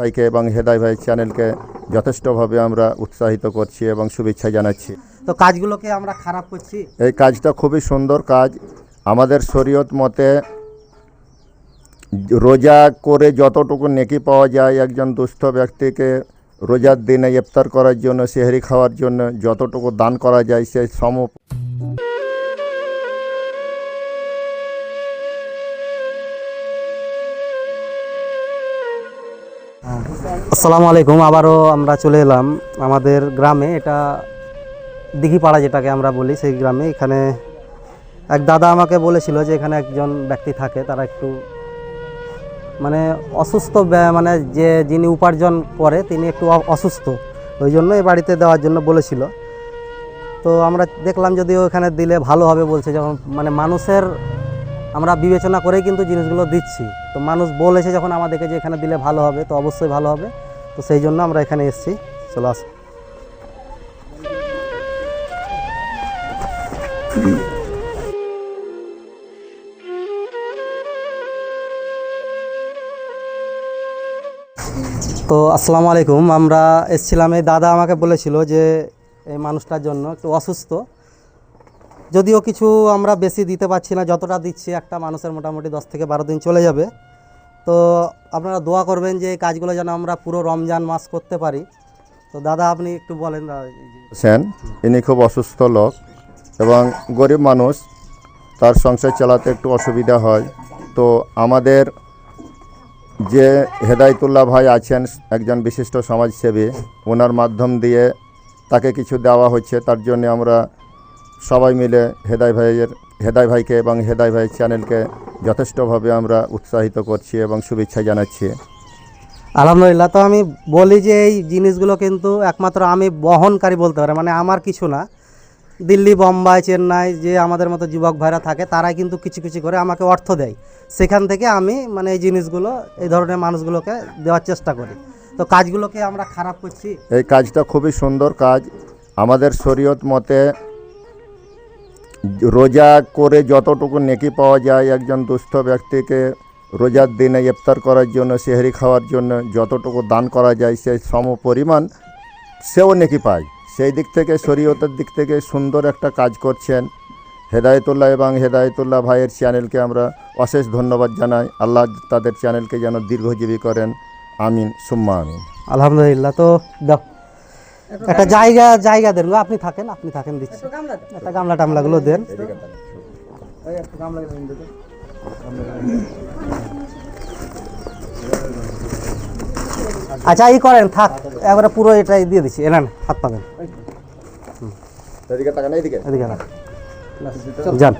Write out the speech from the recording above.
ভাইকে এবং হেদাই ভাই চ্যানেলকে যথেষ্টভাবে আমরা উৎসাহিত করছি এবং শুভেচ্ছা জানাচ্ছি। তো কাজগুলোকে আমরা খারাপ করছি। এই কাজটা খুবই সুন্দর কাজ। আমাদের শরীয়ত মতে রোজা করে যতটুকু নেকি পাওয়া যায় একজন দুস্থ ব্যক্তিকে রোজার দিনে ইফতার করার জন্য সেহরি খাওয়ার জন্য যতটুকু দান করা যায় সেই সম আসসালামু আলাইকুম, আবারও আমরা চলে এলাম আমাদের গ্রামে। এটা দিঘিপাড়া যেটাকে আমরা বলি, সেই গ্রামে। এখানে এক দাদা আমাকে বলেছিল যে এখানে একজন ব্যক্তি থাকে, তারা একটু মানে অসুস্থ মানে যে, যিনি উপার্জন করে, তিনি একটু অসুস্থ। ওই জন্য এই বাড়িতে দেওয়ার জন্য বলেছিল। তো আমরা দেখলাম যদিও এখানে দিলে ভালো হবে বলছে, যখন মানে মানুষের আমরা বিবেচনা করেই কিন্তু জিনিসগুলো দিচ্ছি। তো মানুষ বলেছে যখন আমাদেরকে যে এখানে দিলে ভালো হবে, তো অবশ্যই ভালো হবে। তো সেই জন্য আমরা এখানে এসেছি। চলো আস। তো আসসালামু আলাইকুম। আমরা এসেছিলাম, এই দাদা আমাকে বলেছিল যে এই মানুষটার জন্য একটু অসুস্থ। যদিও কিছু আমরা বেশি দিতে পারছি না, যতটা দিচ্ছি, একটা মানুষের মোটামুটি দশ থেকে বারো দিন চলে যাবে। তো আপনারা দোয়া করবেন যে এই কাজগুলো যেন আমরা পুরো রমজান মাস করতে পারি। তো দাদা, আপনি একটু বলেন সেন ইনি খুব অসুস্থ লোক এবং গরিব মানুষ, তার সংসার চালাতে একটু অসুবিধা হয়। তো আমাদের যে হেদায়তুল্লাহ ভাই আছেন, একজন বিশিষ্ট সমাজসেবী, ওনার মাধ্যম দিয়ে তাকে কিছু দেওয়া হচ্ছে, তার জন্য আমরা সবাই মিলে হেদায় ভাইয়ের হেদায় ভাইকে এবং হেদায় ভাই চ্যানেলকে যথেষ্টভাবে আমরা উৎসাহিত করছি এবং শুভেচ্ছা জানাচ্ছি। আলহামদুলিল্লাহ তো আমি বলি যে এই জিনিসগুলো কিন্তু একমাত্র আমি বহনকারী বলতে পারি মানে আমার কিছু না। দিল্লি বোম্বাই চেন্নাই যে আমাদের মতো যুবক ভাইরা থাকে তারাই কিন্তু কিছু কিছু করে আমাকে অর্থ দেয়। সেখান থেকে আমি মানে এই জিনিসগুলো এই ধরনের মানুষগুলোকে দেওয়ার চেষ্টা করি। তো কাজগুলোকে আমরা খারাপ করছি? এই কাজটা খুবই সুন্দর কাজ। আমাদের শরীয়ত মতে রোজা করে যতটুকু নেকি পাওয়া যায় একজন দুস্থ ব্যক্তিকে রোজার দিনে ইফতার করার জন্য, সেহরি খাওয়ার জন্য যতটুকু দান করা যায়, সেই সম পরিমাণ সেও নেকি পায়। সেই দিক থেকে, শরীয়তের দিক থেকে সুন্দর একটা কাজ করছেন হেদায়তুল্লাহ এবং হেদায়তুল্লাহ ভাইয়ের চ্যানেলকে আমরা অশেষ ধন্যবাদ জানাই। আল্লাহ তাদের চ্যানেলকে যেন দীর্ঘজীবী করেন। আমিন, সুম্মা আমিন। আলহামদুলিল্লাহ। তো একটা জায়গা জায়গা দেন। আপনি থাকেন আপনি থাকেন দিচ্ছি। একটা গামলা টামলাগুলো দেন। আচ্ছা এই করেন থাক। একবারে পুরো এটাই দিয়ে দিচ্ছি। এনান হাত পাবেন এদিকে তাকান এইদিকে। এদিকে যান।